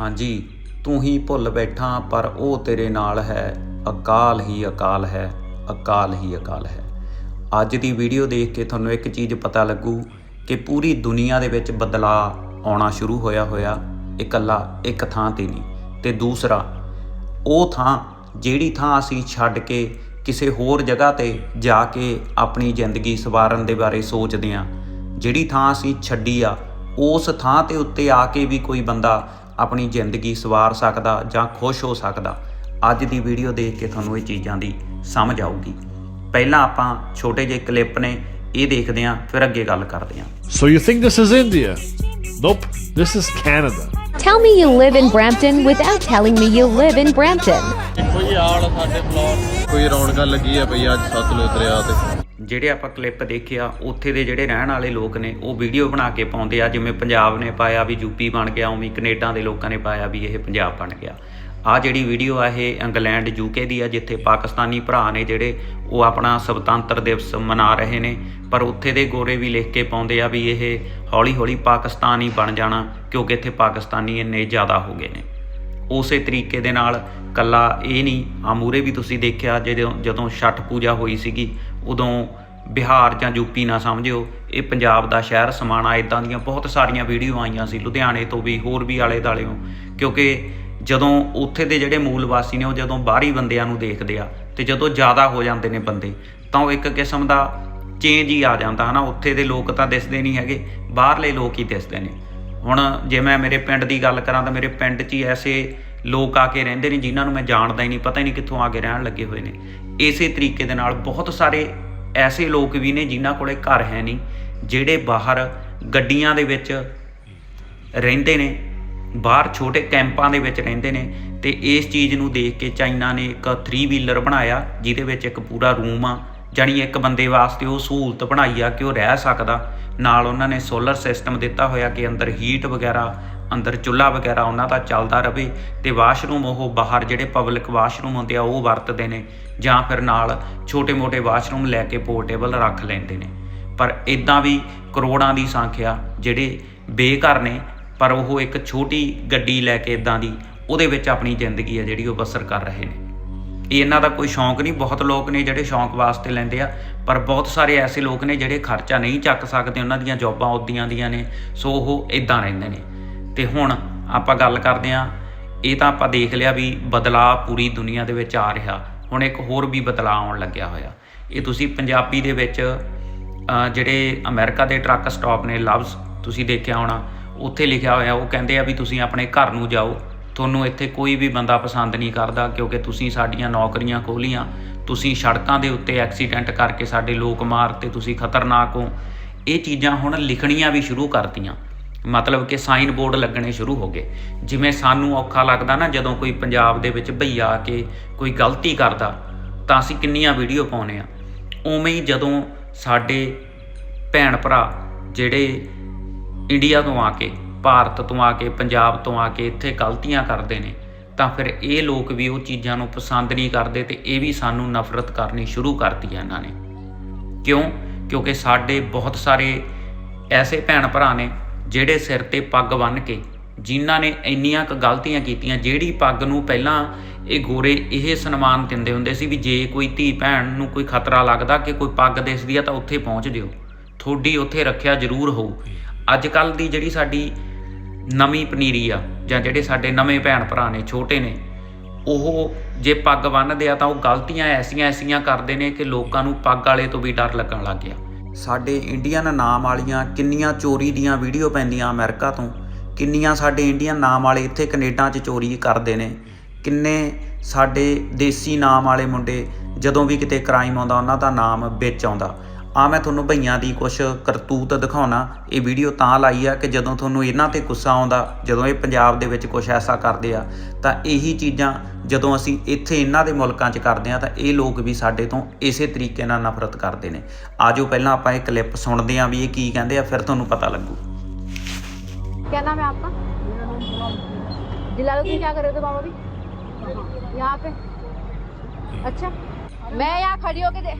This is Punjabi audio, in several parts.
ਹਾਂਜੀ। ਤੂੰ ਹੀ ਭੁੱਲ ਬੈਠਾ, ਪਰ ਉਹ ਤੇਰੇ ਨਾਲ ਹੈ। ਅਕਾਲ ਹੀ ਅਕਾਲ ਹੈ, ਅਕਾਲ ਹੀ ਅਕਾਲ ਹੈ। ਅੱਜ ਦੀ ਵੀਡੀਓ ਦੇਖ ਕੇ ਤੁਹਾਨੂੰ ਇੱਕ ਚੀਜ਼ ਪਤਾ ਲੱਗੂ ਕਿ ਪੂਰੀ ਦੁਨੀਆ ਦੇ ਵਿੱਚ ਬਦਲਾਅ ਆਉਣਾ ਸ਼ੁਰੂ ਹੋਇਆ ਹੋਇਆ, ਇਕੱਲਾ, ਇੱਕ ਥਾਂ ਤੇ ਨਹੀਂ, ਤੇ ਦੂਸਰਾ, ਉਹ ਥਾਂ ਜਿਹੜੀ ਥਾਂ ਅਸੀਂ ਛੱਡ ਕੇ ਕਿਸੇ ਹੋਰ ਜਗ੍ਹਾ ਤੇ ਜਾ ਕੇ ਆਪਣੀ ਜ਼ਿੰਦਗੀ ਸਵਾਰਨ ਦੇ ਬਾਰੇ ਸੋਚਦੇ ਹਾਂ, ਜਿਹੜੀ ਥਾਂ ਅਸੀਂ ਛੱਡੀ ਆ ਉਸ ਥਾਂ ਤੇ ਉੱਤੇ ਆ ਕੇ ਵੀ ਕੋਈ ਬੰਦਾ ਆਪਣੀ ਜ਼ਿੰਦਗੀ ਸਵਾਰ ਸਕਦਾ ਜਾਂ ਖੁਸ਼ ਹੋ ਸਕਦਾ ਅੱਜ ਦੀ ਵੀਡੀਓ ਦੇਖ ਕੇ ਤੁਹਾਨੂੰ ਇਹ ਚੀਜ਼ਾਂ ਦੀ ਸਮਝ ਆਊਗੀ ਪਹਿਲਾਂ ਆਪਾਂ ਛੋਟੇ ਜਿਹੇ ਕਲਿੱਪ ਨੇ ਇਹ ਦੇਖਦੇ ਹਾਂ ਫਿਰ ਅੱਗੇ ਗੱਲ ਕਰਦੇ ਹਾਂ So you think this is India? Nope, this is Canada. Tell me you live in Brampton without telling me you live in Brampton. ਜੀ ਆਲ ਸਾਡੇ ਪਲਾਟ ਕੋਈ ਰੌਣਕਾਂ ਲੱਗੀ ਆ ਪਈ ਅੱਜ ਸਤਲੁਜ ਦਰਿਆ ਤੇ ਜਿਹੜੇ ਆਪਾਂ ਕਲਿੱਪ ਦੇਖਿਆ ਉੱਥੇ ਦੇ ਜਿਹੜੇ ਰਹਿਣ ਵਾਲੇ ਲੋਕ ਨੇ, ਉਹ ਵੀਡੀਓ ਬਣਾ ਕੇ ਪਾਉਂਦੇ ਆ, ਜਿਵੇਂ ਪੰਜਾਬ ਨੇ ਪਾਇਆ ਵੀ ਯੂਪੀ ਬਣ ਗਿਆ, ਉਵੇਂ ਹੀ ਕੈਨੇਡਾ ਦੇ ਲੋਕਾਂ ਨੇ ਪਾਇਆ ਵੀ ਇਹ ਪੰਜਾਬ ਬਣ ਗਿਆ। ਆ ਜਿਹੜੀ ਵੀਡੀਓ ਆ, ਇਹ ਇੰਗਲੈਂਡ ਯੂਕੇ ਦੀ ਆ, ਜਿੱਥੇ ਪਾਕਿਸਤਾਨੀ ਭਰਾ ਨੇ ਜਿਹੜੇ, ਉਹ ਆਪਣਾ ਸੁਤੰਤਰ ਦਿਵਸ ਮਨਾ ਰਹੇ ਨੇ, ਪਰ ਉੱਥੇ ਦੇ ਗੋਰੇ ਵੀ ਲਿਖ ਕੇ ਪਾਉਂਦੇ ਆ ਵੀ ਇਹ ਹੌਲੀ ਹੌਲੀ ਪਾਕਿਸਤਾਨ ਹੀ ਬਣ ਜਾਣਾ, ਕਿਉਂਕਿ ਇੱਥੇ ਪਾਕਿਸਤਾਨੀ ਇੰਨੇ ਜ਼ਿਆਦਾ ਹੋ ਗਏ ਨੇ। ਉਸੇ ਤਰੀਕੇ ਦੇ ਨਾਲ ਕੱਲਾ ਇਹ ਨਹੀਂ ਆ ਮੂਰੇ ਵੀ ਤੁਸੀਂ ਦੇਖਿਆ, ਜਦੋਂ ਜਦੋਂ ਛਠ ਪੂਜਾ ਹੋਈ ਸੀਗੀ ਉਦੋਂ ਬਿਹਾਰ ਜਾਂ ਯੂਪੀ ਨਾ ਸਮਝਿਓ, ਇਹ ਪੰਜਾਬ ਦਾ ਸ਼ਹਿਰ, ਸਮਾਣਾ ਇਦਾਂ ਦੀਆਂ ਬਹੁਤ ਸਾਰੀਆਂ ਵੀਡੀਓ ਆਈਆਂ ਸੀ, ਲੁਧਿਆਣੇ ਤੋਂ ਵੀ, ਹੋਰ ਵੀ ਆਲੇ ਦਾਲਿਓਂ ਕਿਉਂਕਿ ਜਦੋਂ ਉੱਥੇ ਦੇ ਜਿਹੜੇ ਮੂਲ ਵਾਸੀ ਨੇ, ਉਹ ਜਦੋਂ ਬਾਹਰੀ ਬੰਦਿਆਂ ਨੂੰ ਦੇਖਦੇ ਆ, ਤੇ ਜਦੋਂ ਜ਼ਿਆਦਾ ਹੋ ਜਾਂਦੇ ਨੇ ਬੰਦੇ, ਤਾਂ ਉਹ ਇੱਕ ਕਿਸਮ ਦਾ ਚੇਂਜ ਹੀ ਆ ਜਾਂਦਾ, ਹਨਾ? ਉੱਥੇ ਦੇ ਲੋਕ ਤਾਂ ਦਿਸਦੇ ਨਹੀਂ ਹੈਗੇ, ਬਾਹਰਲੇ ਲੋਕ ਹੀ ਦਿਸਦੇ ਨੇ। ਹੁਣ ਜੇ ਮੈਂ ਮੇਰੇ ਪਿੰਡ ਦੀ ਗੱਲ ਕਰਾਂ, ਤਾਂ ਮੇਰੇ ਪਿੰਡ 'ਚ ਹੀ ਐਸੇ ਲੋਕ ਆ ਕੇ ਰਹਿੰਦੇ ਨੇ, ਜਿਨ੍ਹਾਂ ਨੂੰ ਮੈਂ ਜਾਣਦਾ ਹੀ ਨਹੀਂ, ਪਤਾ ਹੀ ਨਹੀਂ ਕਿੱਥੋਂ ਆ ਕੇ ਰਹਿਣ ਲੱਗੇ ਹੋਏ ਨੇ। ਇਸੇ ਤਰੀਕੇ ਦੇ ਨਾਲ ਬਹੁਤ ਸਾਰੇ ਐਸੇ ਲੋਕ ਵੀ ਨੇ ਜਿਨ੍ਹਾਂ ਕੋਲੇ ਘਰ ਹੈ ਨਹੀਂ, ਜਿਹੜੇ ਬਾਹਰ ਗੱਡੀਆਂ ਦੇ ਵਿੱਚ ਰਹਿੰਦੇ ਨੇ, ਬਾਹਰ ਛੋਟੇ ਕੈਂਪਾਂ ਦੇ ਵਿੱਚ ਰਹਿੰਦੇ ਨੇ ਤੇ ਇਸ ਚੀਜ਼ ਨੂੰ ਦੇਖ ਕੇ ਚਾਈਨਾ ਨੇ ਇੱਕ 3 ਵੀਲਰ ਬਣਾਇਆ, ਜਿਹਦੇ ਵਿੱਚ ਇੱਕ ਪੂਰਾ ਰੂਮ ਆ, ਜਾਣੀ ਇੱਕ ਬੰਦੇ ਵਾਸਤੇ ਉਹ ਸਹੂਲਤ ਬਣਾਈ ਆ ਕਿ ਉਹ ਰਹਿ ਸਕਦਾ। ਨਾਲ ਉਹਨਾਂ ਨੇ ਸੋਲਰ ਸਿਸਟਮ ਦਿੱਤਾ ਹੋਇਆ ਕਿ ਅੰਦਰ ਹੀਟ ਵਗੈਰਾ ਅੰਦਰ ਚੁੱਲ੍ਹਾ ਵਗੈਰਾ ਉਹਨਾਂ ਦਾ ਚੱਲਦਾ ਰਵੇ ਤੇ ਵਾਸ਼ਰੂਮ ਉਹ ਬਾਹਰ ਜਿਹੜੇ ਪਬਲਿਕ ਵਾਸ਼ਰੂਮ ਹੁੰਦੇ ਆ, ਉਹ ਵਰਤਦੇ ਨੇ ਜਾਂ ਫਿਰ ਨਾਲ ਛੋਟੇ-ਮੋਟੇ ਵਾਸ਼ਰੂਮ ਲੈ ਕੇ ਪੋਰਟੇਬਲ ਰੱਖ ਲੈਂਦੇ ਨੇ। ਪਰ ਇਦਾਂ ਵੀ ਕਰੋੜਾਂ ਦੀ ਸੰਖਿਆ ਜਿਹੜੇ ਬੇਘਰ ਨੇ, ਪਰ ਉਹ ਇੱਕ ਛੋਟੀ ਗੱਡੀ ਲੈ ਕੇ ਇਦਾਂ ਦੀ ਉਹਦੇ ਵਿੱਚ ਆਪਣੀ ਜ਼ਿੰਦਗੀ ਆ ਜਿਹੜੀ ਉਹ ਬਸਰ ਕਰ ਰਹੇ ਨੇ। ਇਹ ਇਹਨਾਂ ਦਾ ਕੋਈ ਸ਼ੌਂਕ ਨਹੀਂ, ਬਹੁਤ ਲੋਕ ਨੇ ਜਿਹੜੇ ਸ਼ੌਂਕ ਵਾਸਤੇ ਲੈਂਦੇ ਆ, ਪਰ ਬਹੁਤ ਸਾਰੇ ਐਸੇ ਲੋਕ ਨੇ ਜਿਹੜੇ ਖਰਚਾ ਨਹੀਂ ਚੱਕ ਸਕਦੇ, ਉਹਨਾਂ ਦੀਆਂ ਜੌਬਾਂ ਉਦੀਆਂ ਦੀਆਂ ਨੇ, ਸੋ ਉਹ ਇਦਾਂ ਰਹਿੰਦੇ ਨੇ। ਤੇ ਹੁਣ ਆਪਾਂ ਗੱਲ ਕਰਦੇ ਆ ਇਹ ਤਾਂ ਆਪਾਂ ਦੇਖ ਲਿਆ ਵੀ ਬਦਲਾਅ ਪੂਰੀ ਦੁਨੀਆ ਦੇ ਵਿੱਚ ਆ ਰਿਹਾ। ਹੁਣ ਇੱਕ ਹੋਰ ਵੀ ਬਦਲਾਅ ਆਉਣ ਲੱਗਿਆ ਹੋਇਆ। ਇਹ ਤੁਸੀਂ ਪੰਜਾਬੀ ਦੇ ਵਿੱਚ ਜਿਹੜੇ ਅਮਰੀਕਾ ਦੇ ਟਰੱਕ ਸਟਾਪ ਨੇ ਲਵਜ਼ ਤੁਸੀਂ ਦੇਖਿਆ ਹੋਣਾ, ਉੱਥੇ ਲਿਖਿਆ ਹੋਇਆ, ਉਹ ਕਹਿੰਦੇ ਆ ਵੀ ਤੁਸੀਂ ਆਪਣੇ ਘਰ ਨੂੰ ਜਾਓ। ਤੁਹਾਨੂੰ ਇੱਥੇ ਕੋਈ ਵੀ ਬੰਦਾ ਪਸੰਦ ਨਹੀਂ ਕਰਦਾ, ਕਿਉਂਕਿ ਤੁਸੀਂ ਸਾਡੀਆਂ ਨੌਕਰੀਆਂ ਖੋਲੀਆਂ, ਤੁਸੀਂ ਸੜਕਾਂ ਦੇ ਉੱਤੇ ਐਕਸੀਡੈਂਟ ਕਰਕੇ ਸਾਡੇ ਲੋਕ ਮਾਰਤੇ ਤੁਸੀਂ ਖਤਰਨਾਕ ਹੋ। ਇਹ ਚੀਜ਼ਾਂ ਹੁਣ ਲਿਖਣੀਆਂ ਵੀ ਸ਼ੁਰੂ ਕਰਤੀਆਂ। ਮਤਲਬ ਕਿ ਸਾਈਨ ਬੋਰਡ ਲੱਗਣੇ ਸ਼ੁਰੂ ਹੋ ਗਏ। ਜਿਵੇਂ ਸਾਨੂੰ ਔਖਾ ਲੱਗਦਾ ਨਾ, ਜਦੋਂ ਕੋਈ ਪੰਜਾਬ ਦੇ ਵਿੱਚ ਭਈਆ ਆ ਕੇ ਕੋਈ ਗਲਤੀ ਕਰਦਾ, ਤਾਂ ਅਸੀਂ ਕਿੰਨੀਆਂ ਵੀਡੀਓ ਪਾਉਨੇ ਆ ਉਵੇਂ ਹੀ ਜਦੋਂ ਸਾਡੇ ਭੈਣ ਭਰਾ ਜਿਹੜੇ ਇੰਡੀਆ ਤੋਂ ਆ ਕੇ, ਭਾਰਤ ਤੋਂ ਆ ਕੇ, ਪੰਜਾਬ ਤੋਂ ਆ ਕੇ ਇੱਥੇ ਗਲਤੀਆਂ ਕਰਦੇ ਨੇ, ਤਾਂ ਫਿਰ ਇਹ ਲੋਕ ਵੀ ਉਹ ਚੀਜ਼ਾਂ ਨੂੰ ਪਸੰਦ ਨਹੀਂ ਕਰਦੇ ਤੇ ਇਹ ਵੀ ਸਾਨੂੰ ਨਫ਼ਰਤ ਕਰਨੀ ਸ਼ੁਰੂ ਕਰਤੀ ਹੈ ਇਹਨਾਂ ਨੇ। ਕਿਉਂ? ਕਿਉਂਕਿ ਸਾਡੇ ਬਹੁਤ ਸਾਰੇ ਐਸੇ ਭੈਣ ਭਰਾ ਨੇ ਜਿਹੜੇ ਸਿਰ ਤੇ ਪੱਗ ਬੰਨ੍ਹ ਕੇ, ਜਿਨ੍ਹਾਂ ਨੇ ਇੰਨੀਆਂ ਕੁ ਗਲਤੀਆਂ ਕੀਤੀਆਂ, ਜਿਹੜੀ ਪੱਗ ਨੂੰ ਪਹਿਲਾਂ ਇਹ ਗੋਰੇ ਇਹ ਸਨਮਾਨ ਦਿੰਦੇ ਹੁੰਦੇ ਸੀ ਵੀ ਜੇ ਕੋਈ ਧੀ ਭੈਣ ਨੂੰ ਕੋਈ ਖਤਰਾ ਲੱਗਦਾ ਕਿ ਕੋਈ ਪੱਗ ਦਿਸਦੀ ਆ ਤਾਂ ਉੱਥੇ ਪਹੁੰਚ ਜਿਓ। ਤੁਹਾਡੀ ਉੱਥੇ ਰੱਖਿਆ ਜ਼ਰੂਰ ਹੋਊ। ਅੱਜ ਕੱਲ ਦੀ ਜਿਹੜੀ ਸਾਡੀ ਨਵੀਂ ਪਨੀਰੀ ਆ, ਜਾਂ ਜਿਹੜੇ ਸਾਡੇ ਨਵੇਂ ਭੈਣ ਭਰਾ ਨੇ, ਛੋਟੇ ਨੇ, ਉਹ ਜੇ ਪੱਗ ਬੰਨ੍ਹਦੇ ਆ ਤਾਂ ਉਹ ਗਲਤੀਆਂ ਐਸੀਆਂ ਐਸੀਆਂ ਕਰਦੇ ਨੇ ਕਿ ਲੋਕਾਂ ਨੂੰ ਪੱਗ ਵਾਲੇ ਤੋਂ ਵੀ ਡਰ ਲੱਗਣ ਲੱਗ ਗਿਆ। ਸਾਡੇ ਇੰਡੀਅਨ ਨਾਮ ਵਾਲੀਆਂ ਕਿੰਨੀਆਂ ਚੋਰੀ ਦੀਆਂ ਵੀਡੀਓ ਪੈਂਦੀਆਂ ਅਮਰੀਕਾ ਤੋਂ? ਕਿੰਨੀਆਂ ਸਾਡੇ ਇੰਡੀਅਨ ਨਾਮ ਵਾਲੇ ਇੱਥੇ ਕੈਨੇਡਾ 'ਚ ਚੋਰੀ ਕਰਦੇ ਨੇ? ਕਿੰਨੇ ਸਾਡੇ ਦੇਸੀ ਨਾਮ ਵਾਲੇ ਮੁੰਡੇ ਜਦੋਂ ਵੀ ਕਿਤੇ ਕ੍ਰਾਈਮ ਆਉਂਦਾ, ਉਹਨਾਂ ਦਾ ਨਾਮ ਵਿੱਚ ਆਉਂਦਾ। ਆ ਮੈਂ ਤੁਹਾਨੂੰ ਭਈਆਂ ਦੀ ਕੁਝ ਕਰਤੂਤ ਦਿਖਾਉਣਾ ਇਹ ਵੀਡੀਓ ਤਾਂ ਲਾਈ ਆ ਕਿ ਜਦੋਂ ਤੁਹਾਨੂੰ ਇਹਨਾਂ ਤੇ ਗੁੱਸਾ ਆਉਂਦਾ ਜਦੋਂ ਇਹ ਪੰਜਾਬ ਦੇ ਵਿੱਚ ਕੁਝ ਐਸਾ ਕਰਦੇ ਆ ਤਾਂ ਇਹੀ ਚੀਜ਼ਾਂ ਜਦੋਂ ਅਸੀਂ ਇੱਥੇ ਇਹਨਾਂ ਦੇ ਮੁਲਕਾਂ 'ਚ ਕਰਦੇ ਆ ਤਾਂ ਇਹ ਲੋਕ ਵੀ ਸਾਡੇ ਤੋਂ ਇਸੇ ਤਰੀਕੇ ਨਾਲ ਨਫ਼ਰਤ ਕਰਦੇ ਨੇ ਆਜੋ ਪਹਿਲਾਂ ਆਪਾਂ ਇਹ ਕਲਿੱਪ ਸੁਣਦੇ ਆ ਵੀ ਇਹ ਕੀ ਕਹਿੰਦੇ ਆ ਫਿਰ ਤੁਹਾਨੂੰ ਪਤਾ ਲੱਗੂ क्या नाम है आपका जलालुद्दीन क्या कर रहे थे बाबा भी यहाँ पे अच्छा मैं यहाँ खड़ी होके दे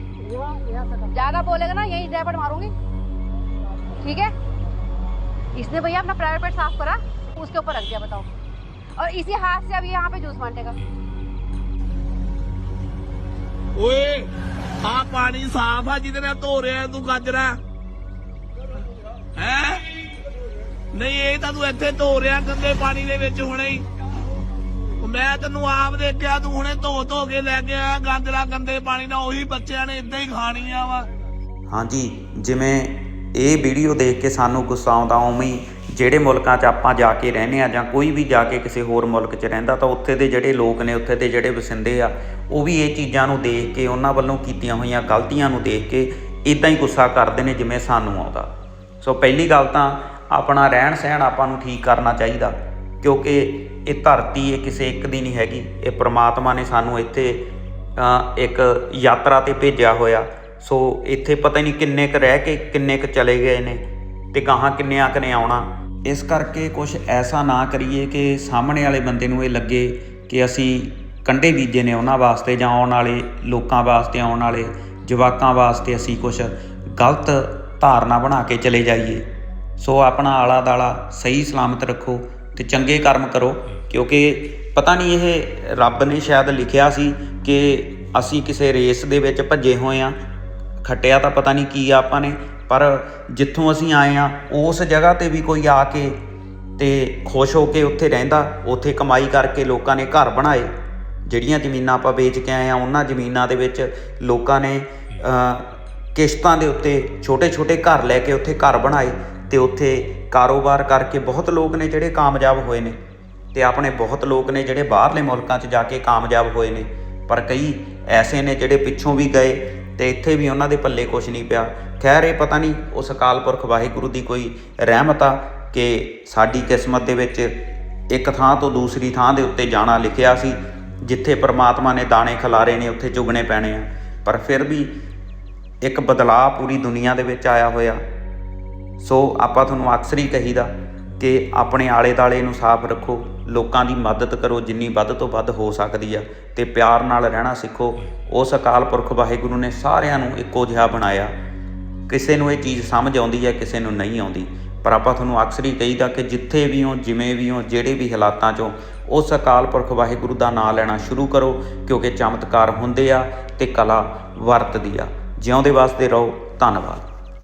ज्यादा बोलेगा ना यही ड्राइवर मारूंगी ठीक है इसने भैया अपना प्राइवेट साफ करा उसके ऊपर रख दिया बताओ और इसी हाथ से अब यहाँ पे जूस बांटेगा ਓਏ ਆ ਪਾਣੀ ਸਾਫ ਆ ਜਿਹਦੇ ਨਾਲ ਧੋ ਰਿਹਾ ਤੂੰ ਗਾਜਰਾ ਹੈ ਨਹੀਂ ਇਹ ਤਾਂ ਤੂੰ ਇੱਥੇ ਧੋ ਰਿਹਾ ਗੰਦੇ ਪਾਣੀ ਦੇ ਵਿੱਚ ਹੁਣੇ ਹੀ ਉਹ ਮੈਂ ਤੈਨੂੰ ਆਪ ਦੇਖਿਆ, ਤੂੰ ਹੁਣੇ ਧੋ ਧੋ ਕੇ ਲੈ ਕੇ ਆਇਆ ਗਾਜਰਾ ਗੰਦੇ ਪਾਣੀ ਨਾਲ ਉਹੀ ਬੱਚਿਆਂ ਨੇ ਇਦਾਂ ਹੀ ਖਾਣੀਆਂ ਵਾ। ਹਾਂਜੀ, ਜਿਵੇਂ ਇਹ ਵੀਡੀਓ ਦੇਖ ਕੇ ਸਾਨੂੰ ਗੁੱਸਾ ਆਉਂਦਾ, ਉਵੇਂ ਹੀ ਜਿਹੜੇ ਮੁਲਕਾਂ 'ਚ ਆਪਾਂ ਜਾ ਕੇ ਰਹਿੰਦੇ ਆ ਜਾਂ ਕੋਈ ਵੀ ਜਾ ਕੇ ਕਿਸੇ ਹੋਰ ਮੁਲਕ 'ਚ ਰਹਿੰਦਾ, ਤਾਂ ਉੱਥੇ ਦੇ ਜਿਹੜੇ ਲੋਕ ਨੇ, ਉੱਥੇ ਦੇ ਜਿਹੜੇ ਵਸਿੰਦੇ ਆ, ਉਹ ਵੀ ਇਹ ਚੀਜ਼ਾਂ ਨੂੰ ਦੇਖ ਕੇ, ਉਹਨਾਂ ਵੱਲੋਂ ਕੀਤੀਆਂ ਹੋਈਆਂ ਗਲਤੀਆਂ ਨੂੰ ਦੇਖ ਕੇ ਇਦਾਂ ਹੀ ਗੁੱਸਾ ਕਰਦੇ ਨੇ ਜਿਵੇਂ ਸਾਨੂੰ ਆਉਂਦਾ। ਸੋ ਪਹਿਲੀ ਗੱਲ ਤਾਂ ਆਪਣਾ ਰਹਿਣ ਸਹਿਣ ਆਪਾਂ ਨੂੰ ਠੀਕ ਕਰਨਾ ਚਾਹੀਦਾ। ਕਿਉਂਕਿ ਇਹ ਧਰਤੀ ਇਹ ਕਿਸੇ ਇੱਕ ਦੀ ਨਹੀਂ ਹੈਗੀ। ਇਹ ਪ੍ਰਮਾਤਮਾ ਨੇ ਸਾਨੂੰ ਇੱਥੇ ਇੱਕ ਯਾਤਰਾ ਤੇ ਭੇਜਿਆ ਹੋਇਆ। ਸੋ ਇੱਥੇ ਪਤਾ ਨਹੀਂ ਕਿੰਨੇ ਕ ਰਹਿ ਕੇ ਕਿੰਨੇ ਕ ਚਲੇ ਗਏ ਨੇ ਤੇ ਗਾਹਾਂ ਕਿੰਨਿਆਂ ਕ ਨੇ ਆਉਣਾ। ਇਸ ਕਰਕੇ ਕੁਝ ਐਸਾ ਨਾ ਕਰੀਏ ਕਿ ਸਾਹਮਣੇ ਵਾਲੇ ਬੰਦੇ ਨੂੰ ਇਹ ਲੱਗੇ ਕਿ ਅਸੀਂ ਕੰਡੇ ਬੀਜੇ ਨੇ ਉਹਨਾਂ ਵਾਸਤੇ ਜਾਂ ਆਉਣ ਵਾਲੇ ਲੋਕਾਂ ਵਾਸਤੇ, ਆਉਣ ਵਾਲੇ ਜਵਾਕਾਂ ਵਾਸਤੇ ਅਸੀਂ ਕੁਝ ਗਲਤ ਧਾਰਨਾ ਬਣਾ ਕੇ ਚਲੇ ਜਾਈਏ। ਸੋ ਆਪਣਾ ਆਲਾ ਦਾਲਾ ਸਹੀ ਸਲਾਮਤ ਰੱਖੋ। ਤੇ ਚੰਗੇ ਕਰਮ ਕਰੋ, ਕਿਉਂਕਿ ਪਤਾ ਨਹੀਂ ਇਹ ਰੱਬ ਨੇ ਸ਼ਾਇਦ ਲਿਖਿਆ ਸੀ ਕਿ ਅਸੀਂ ਕਿਸੇ ਰੇਸ ਦੇ ਵਿੱਚ ਭੱਜੇ ਹੋਏ ਆ ਖੱਟਿਆ ਤਾਂ ਪਤਾ ਨਹੀਂ ਕੀ ਆ ਆਪਾਂ ਨੇ, ਪਰ ਜਿੱਥੋਂ ਅਸੀਂ ਆਏ ਆ ਉਸ ਜਗ੍ਹਾ ਤੇ ਵੀ ਕੋਈ ਆ ਕੇ ਤੇ ਖੁਸ਼ ਹੋ ਕੇ ਉੱਥੇ ਰਹਿੰਦਾ, ਉੱਥੇ ਕਮਾਈ ਕਰਕੇ ਲੋਕਾਂ ਨੇ ਘਰ ਬਣਾਏ। ਜਿਹੜੀਆਂ ਜ਼ਮੀਨਾਂ ਆਪਾਂ ਵੇਚ ਕੇ ਆਏ ਆ ਉਹਨਾਂ ਜ਼ਮੀਨਾਂ ਦੇ ਵਿੱਚ ਲੋਕਾਂ ਨੇ ਕਿਸ਼ਤਾਂ ਦੇ ਉੱਤੇ ਛੋਟੇ-ਛੋਟੇ ਘਰ ਲੈ ਕੇ ਉੱਥੇ ਘਰ ਬਣਾਏ ਤੇ ਉੱਥੇ ਕਾਰੋਬਾਰ ਕਰਕੇ ਬਹੁਤ ਲੋਕ ਨੇ ਜਿਹੜੇ ਕਾਮਯਾਬ ਹੋਏ ਨੇ ਤੇ ਆਪਣੇ ਬਹੁਤ ਲੋਕ ਨੇ ਜਿਹੜੇ ਬਾਹਰਲੇ ਮੁਲਕਾਂ 'ਚ ਜਾ ਕੇ ਕਾਮਯਾਬ ਹੋਏ ਨੇ। ਪਰ ਕਈ ਐਸੇ ਨੇ ਜਿਹੜੇ ਪਿੱਛੋਂ ਵੀ ਗਏ ਤੇ ਇੱਥੇ ਵੀ ਉਹਨਾਂ ਦੇ ਪੱਲੇ ਕੁਝ ਨਹੀਂ ਪਿਆ। ਖੈਰ, ਇਹ ਪਤਾ ਨਹੀਂ ਉਸ ਅਕਾਲ ਪੁਰਖ ਵਾਹਿਗੁਰੂ ਦੀ ਕੋਈ ਰਹਿਮਤ ਆ ਕਿ ਸਾਡੀ ਕਿਸਮਤ ਦੇ ਵਿੱਚ ਇੱਕ ਥਾਂ ਤੋਂ ਦੂਸਰੀ ਥਾਂ ਦੇ ਉੱਤੇ ਜਾਣਾ ਲਿਖਿਆ ਸੀ, ਜਿੱਥੇ ਪ੍ਰਮਾਤਮਾ ਨੇ ਦਾਣੇ ਖਿਲਾਰੇ ਨੇ, ਉੱਥੇ ਚੁਗਣੇ ਪੈਣੇ ਆ। ਪਰ ਫਿਰ ਵੀ ਇੱਕ ਬਦਲਾਅ ਪੂਰੀ ਦੁਨੀਆ ਦੇ ਵਿੱਚ ਆਇਆ ਹੋਇਆ। ਸੋ ਆਪਾਂ ਤੁਹਾਨੂੰ ਅਕਸਰ ਹੀ ਕਹੀਦਾ ਕਿ ਆਪਣੇ ਆਲੇ ਦਾਲੇ ਨੂੰ ਸਾਫ਼ ਰੱਖੋ, ਲੋਕਾਂ ਦੀ ਮਦਦ ਕਰੋ, ਜਿੰਨੀ ਵੱਧ ਤੋਂ ਵੱਧ ਹੋ ਸਕਦੀ ਆ, ਤੇ ਪਿਆਰ ਨਾਲ ਰਹਿਣਾ ਸਿੱਖੋ। ਉਸ ਅਕਾਲ ਪੁਰਖ ਵਾਹਿਗੁਰੂ ਨੇ ਸਾਰਿਆਂ ਨੂੰ ਇੱਕੋ ਜਿਹਾ ਬਣਾਇਆ। ਕਿਸੇ ਨੂੰ ਇਹ ਚੀਜ਼ ਸਮਝ ਆਉਂਦੀ ਹੈ, ਕਿਸੇ ਨੂੰ ਨਹੀਂ ਆਉਂਦੀ। ਪਰ ਆਪਾਂ ਤੁਹਾਨੂੰ ਅਕਸਰ ਹੀ ਕਹੀਦਾ ਕਿ ਜਿੱਥੇ ਵੀ ਹੋ, ਜਿਵੇਂ ਵੀ ਹੋ, ਜਿਹੜੇ ਵੀ ਹਾਲਾਤਾਂ 'ਚੋਂ, ਉਸ ਅਕਾਲ ਪੁਰਖ ਵਾਹਿਗੁਰੂ ਦਾ ਨਾਮ ਲੈਣਾ ਸ਼ੁਰੂ ਕਰੋ, ਕਿਉਂਕਿ ਚਮਤਕਾਰ ਹੁੰਦੇ ਆ ਤੇ ਕਲਾ ਵਰਤਦੀ ਆ। ਜਿਉਂਦੇ ਵਾਸਤੇ ਰਹੋ। ਧੰਨਵਾਦ।